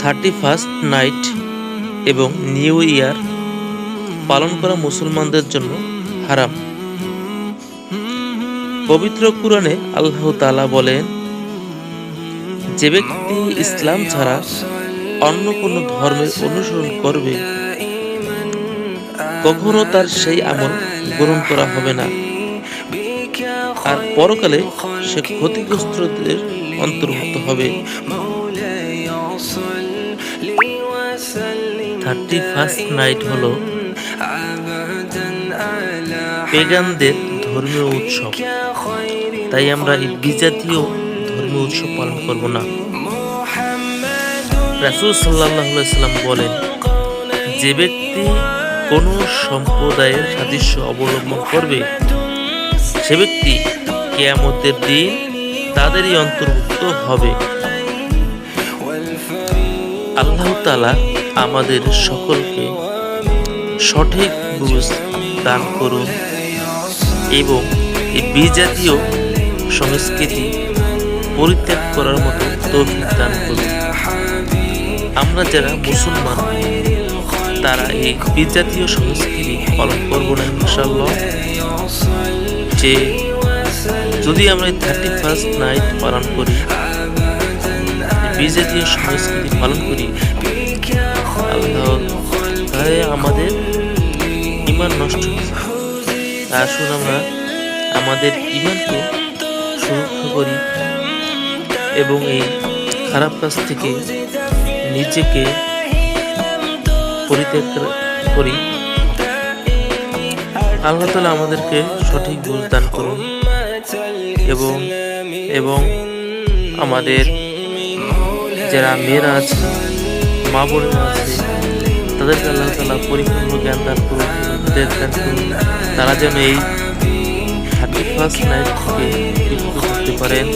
Thirty first night এবং new year পালন করা মুসলমানদের জন্য হারাম। পবিত্র কুরআনে আল্লাহ তাআলা বলেন, যে ব্যক্তি ইসলাম ছাড়া অন্য কোনো ধর্মের অনুসরণ করবে, কখনো তার সেই আমল গ্রহণ করা হবে না। আর পরকালে সে ক্ষতিগ্রস্তদের অন্তর্ভুক্ত হবে। থার্টি ফার্স্ট নাইট হল পেগানদের ধর্মীয় উৎসব। তাই আমরা এই বিজাতীয় ধর্মীয় উৎসব পালন করব না। রাসুল সাল্লাহ সাল্লাম বলেন, যে ব্যক্তি কোনো সম্প্রদায়ের সাদৃশ্য অবলম্বন করবে সে ব্যক্তি কেয়ামতের দিন তাদেরই অন্তর্ভুক্ত হবে। আল্লাহ তালা আমাদের সকলকে সঠিক বুঝ দান করুন এবং এই বিজাতীয় সংস্কৃতি পরিত্যাগ করার মতো তৌফিক দান করুন। আমরা যারা মুসলমান, তারা এই বিজাতীয় সংস্কৃতি পালন করব না ইনশাল্লাহ যে যদি আমরা এই থার্টি ফার্স্ট নাইট পালন করি বিজাতীয় সংস্কৃতি পালন করি তাহলে আমাদের ইমান নষ্ট আসুন আমরা আমাদের ইমানকে সুরক্ষা করি এবং এই খারাপ কাজ থেকে নিজেকে পরিত্যাগ করি। আল্লাহ তালা আমাদেরকে সঠিক বুঝ দান করুন এবং এবং আমাদের যারা মেয়েরা আছে, মা বোনেরা আছে, তাদেরকে আল্লাহ তালা পরিপূর্ণ জ্ঞান দান করুন করুন। তারা যেন এই থার্টি ফার্স্ট নাইট থেকে থাকতে পারেন।